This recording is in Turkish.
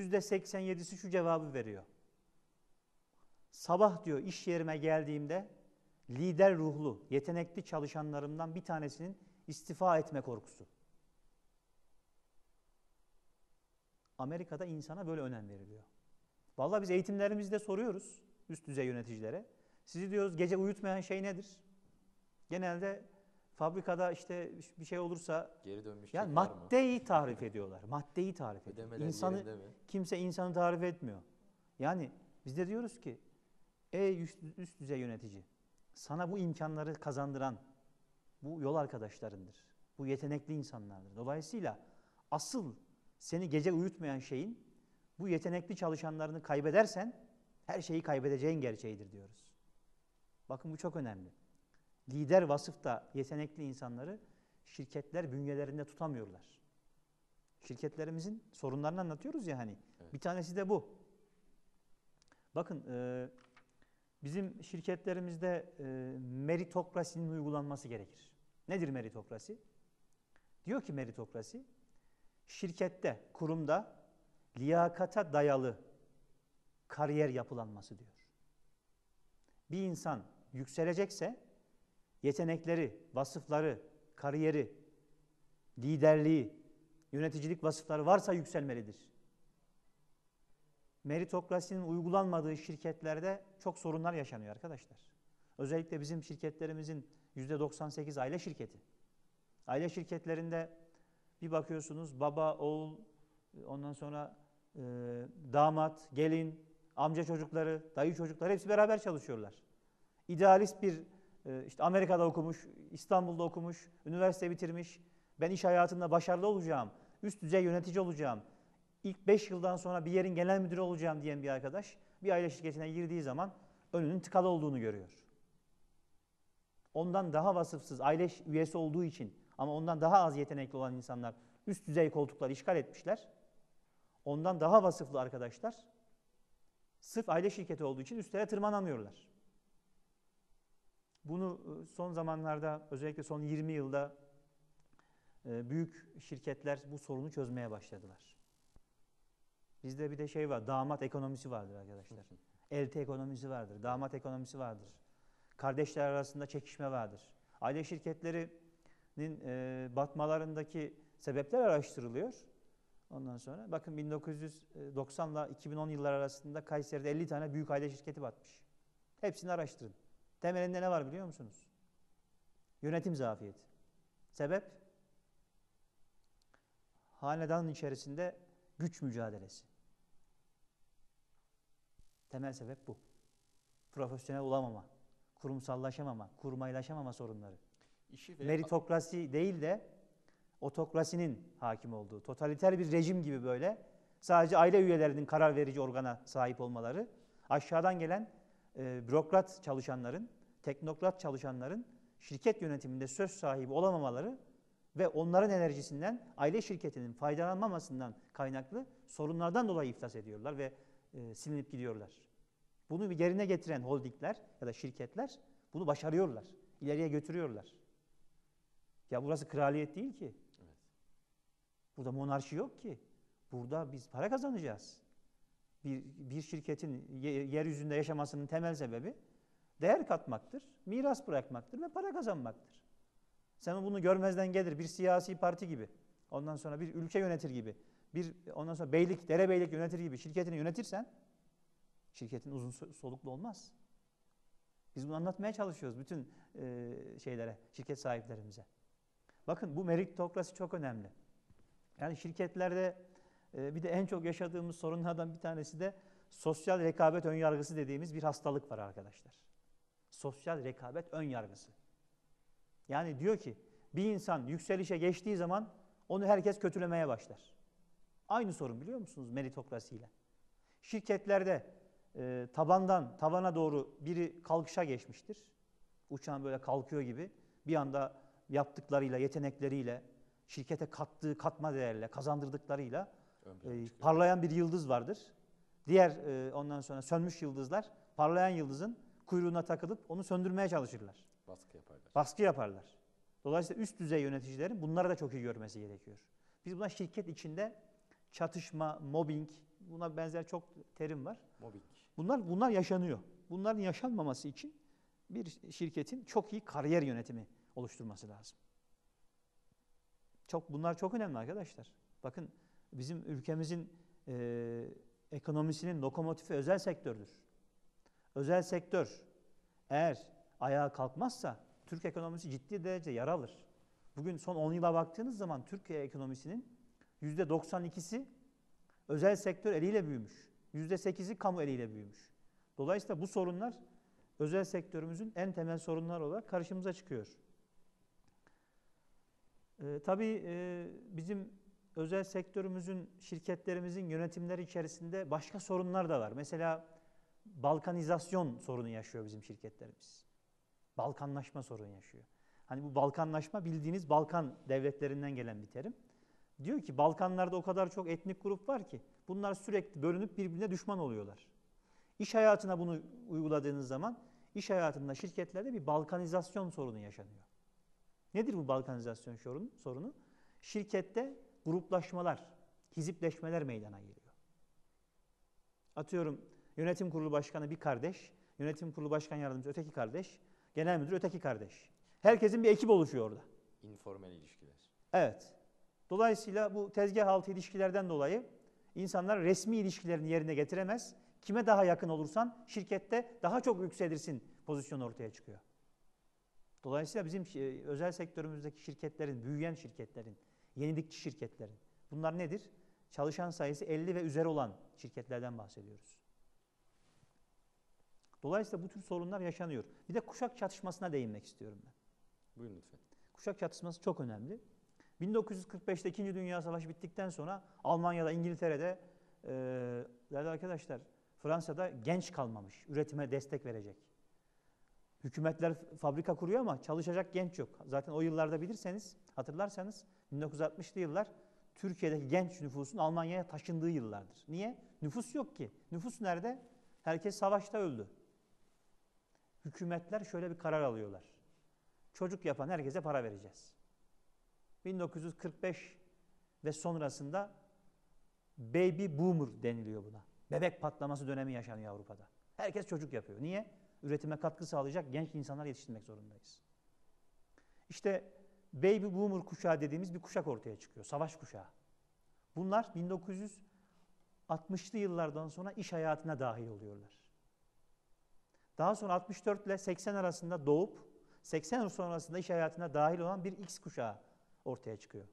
%87'si şu cevabı veriyor. Sabah diyor iş yerime geldiğimde lider ruhlu, yetenekli çalışanlarımdan bir tanesinin istifa etme korkusu. Amerika'da insana böyle önem veriliyor. Vallahi biz eğitimlerimizde soruyoruz üst düzey yöneticilere. Sizi diyoruz gece uyutmayan şey nedir? Genelde fabrikada işte bir şey olursa Geri dönmüş yani var mı? maddeyi tarif ediyorlar. Maddeyi tarif ediyor. Ödemeler İnsanı kimse insanı tarif etmiyor. Yani biz de diyoruz ki ey üst, üst düzey yönetici sana bu imkanları kazandıran bu yol arkadaşlarındır. Bu yetenekli insanlardır. Dolayısıyla asıl seni gece uyutmayan şeyin bu yetenekli çalışanlarını kaybedersen her şeyi kaybedeceğin gerçeğidir diyoruz. Bakın bu çok önemli. Lider vasıfta yetenekli insanları şirketler bünyelerinde tutamıyorlar. Şirketlerimizin sorunlarını anlatıyoruz ya hani. Evet. Bir tanesi de bu. Bakın e, bizim şirketlerimizde e, meritokrasinin uygulanması gerekir. Nedir meritokrasi? Diyor ki meritokrasi, şirkette, kurumda liyakata dayalı kariyer yapılanması diyor. Bir insan yükselecekse yetenekleri, vasıfları, kariyeri, liderliği, yöneticilik vasıfları varsa yükselmelidir. Meritokrasinin uygulanmadığı şirketlerde çok sorunlar yaşanıyor arkadaşlar. Özellikle bizim şirketlerimizin %98 aile şirketi. Aile şirketlerinde bir bakıyorsunuz baba, oğul, ondan sonra e, damat, gelin, amca çocukları, dayı çocukları hepsi beraber çalışıyorlar. İdealist bir işte Amerika'da okumuş, İstanbul'da okumuş, üniversite bitirmiş. Ben iş hayatında başarılı olacağım, üst düzey yönetici olacağım. İlk 5 yıldan sonra bir yerin genel müdürü olacağım diyen bir arkadaş bir aile şirketine girdiği zaman önünün tıkalı olduğunu görüyor. Ondan daha vasıfsız aile üyesi olduğu için ama ondan daha az yetenekli olan insanlar üst düzey koltukları işgal etmişler. Ondan daha vasıflı arkadaşlar sırf aile şirketi olduğu için üstlere tırmanamıyorlar. Bunu e, son zamanlarda özellikle son 20 yılda e, büyük şirketler bu sorunu çözmeye başladılar. Bizde bir de şey var, damat ekonomisi vardır arkadaşlar. Elti ekonomisi vardır, damat ekonomisi vardır. Kardeşler arasında çekişme vardır. Aile şirketlerinin e, batmalarındaki sebepler araştırılıyor. Ondan sonra bakın 1990 ile 2010 yıllar arasında Kayseri'de 50 tane büyük aile şirketi batmış. Hepsini araştırın. Temelinde ne var biliyor musunuz? Yönetim zafiyeti. Sebep? Hanedanın içerisinde güç mücadelesi. Temel sebep bu. Profesyonel olamama, kurumsallaşamama, kurmaylaşamama sorunları. İşi ve Meritokrasi değil de otokrasinin hakim olduğu, totaliter bir rejim gibi böyle sadece aile üyelerinin karar verici organa sahip olmaları, aşağıdan gelen e, bürokrat çalışanların, teknokrat çalışanların şirket yönetiminde söz sahibi olamamaları ve onların enerjisinden aile şirketinin faydalanmamasından kaynaklı sorunlardan dolayı iflas ediyorlar ve e, silinip gidiyorlar. Bunu bir yerine getiren holdingler ya da şirketler bunu başarıyorlar. ileriye götürüyorlar. Ya burası kraliyet değil ki. Evet. Burada monarşi yok ki. Burada biz para kazanacağız. Bir, bir şirketin ye- yeryüzünde yaşamasının temel sebebi değer katmaktır, miras bırakmaktır ve para kazanmaktır. Sen bunu görmezden gelir bir siyasi parti gibi. Ondan sonra bir ülke yönetir gibi. Bir ondan sonra beylik, derebeylik yönetir gibi şirketini yönetirsen şirketin uzun so- soluklu olmaz. Biz bunu anlatmaya çalışıyoruz bütün e, şeylere, şirket sahiplerimize. Bakın bu meritokrasi çok önemli. Yani şirketlerde e, bir de en çok yaşadığımız sorunlardan bir tanesi de sosyal rekabet önyargısı dediğimiz bir hastalık var arkadaşlar. Sosyal rekabet önyargısı. Yani diyor ki bir insan yükselişe geçtiği zaman onu herkes kötülemeye başlar. Aynı sorun biliyor musunuz meritokrasiyle? Şirketlerde e, tabandan tavana doğru biri kalkışa geçmiştir. Uçağın böyle kalkıyor gibi bir anda yaptıklarıyla, yetenekleriyle, şirkete kattığı katma değerle, kazandırdıklarıyla e, parlayan bir yıldız vardır. Diğer e, ondan sonra sönmüş yıldızlar parlayan yıldızın kuyruğuna takılıp onu söndürmeye çalışırlar. baskı yaparlar. Baskı yaparlar. Dolayısıyla üst düzey yöneticilerin bunları da çok iyi görmesi gerekiyor. Biz buna şirket içinde çatışma, mobbing, buna benzer çok terim var. Mobbing. Bunlar bunlar yaşanıyor. Bunların yaşanmaması için bir şirketin çok iyi kariyer yönetimi oluşturması lazım. Çok bunlar çok önemli arkadaşlar. Bakın bizim ülkemizin e, ekonomisinin lokomotifi özel sektördür. Özel sektör eğer ayağa kalkmazsa Türk ekonomisi ciddi derece yara alır. Bugün son 10 yıla baktığınız zaman Türkiye ekonomisinin %92'si özel sektör eliyle büyümüş. %8'i kamu eliyle büyümüş. Dolayısıyla bu sorunlar özel sektörümüzün en temel sorunları olarak karşımıza çıkıyor. Ee, tabii e, bizim özel sektörümüzün, şirketlerimizin yönetimleri içerisinde başka sorunlar da var. Mesela balkanizasyon sorunu yaşıyor bizim şirketlerimiz. Balkanlaşma sorunu yaşıyor. Hani bu balkanlaşma bildiğiniz Balkan devletlerinden gelen bir terim. Diyor ki Balkanlarda o kadar çok etnik grup var ki bunlar sürekli bölünüp birbirine düşman oluyorlar. İş hayatına bunu uyguladığınız zaman iş hayatında şirketlerde bir balkanizasyon sorunu yaşanıyor. Nedir bu balkanizasyon sorunu? Şirkette gruplaşmalar, hizipleşmeler meydana geliyor. Atıyorum yönetim kurulu başkanı bir kardeş, yönetim kurulu başkan yardımcısı öteki kardeş, genel müdür öteki kardeş. Herkesin bir ekip oluşuyor orada. Informal ilişkiler. Evet. Dolayısıyla bu tezgah altı ilişkilerden dolayı insanlar resmi ilişkilerini yerine getiremez. Kime daha yakın olursan şirkette daha çok yükselirsin pozisyonu ortaya çıkıyor. Dolayısıyla bizim şi- özel sektörümüzdeki şirketlerin, büyüyen şirketlerin, yenilikçi şirketlerin bunlar nedir? Çalışan sayısı 50 ve üzeri olan şirketlerden bahsediyoruz. Dolayısıyla bu tür sorunlar yaşanıyor. Bir de kuşak çatışmasına değinmek istiyorum ben. Buyurun lütfen. Kuşak çatışması çok önemli. 1945'te 2. Dünya Savaşı bittikten sonra Almanya'da, İngiltere'de e, değerli arkadaşlar Fransa'da genç kalmamış. Üretime destek verecek. Hükümetler fabrika kuruyor ama çalışacak genç yok. Zaten o yıllarda bilirseniz, hatırlarsanız 1960'lı yıllar Türkiye'deki genç nüfusun Almanya'ya taşındığı yıllardır. Niye? Nüfus yok ki. Nüfus nerede? Herkes savaşta öldü. Hükümetler şöyle bir karar alıyorlar. Çocuk yapan herkese para vereceğiz. 1945 ve sonrasında baby boomer deniliyor buna. Bebek patlaması dönemi yaşanıyor Avrupa'da. Herkes çocuk yapıyor. Niye? Üretime katkı sağlayacak genç insanlar yetiştirmek zorundayız. İşte baby boomer kuşağı dediğimiz bir kuşak ortaya çıkıyor. Savaş kuşağı. Bunlar 1960'lı yıllardan sonra iş hayatına dahil oluyorlar. Daha sonra 64 ile 80 arasında doğup 80 yıl sonrasında iş hayatına dahil olan bir X kuşağı ortaya çıkıyor.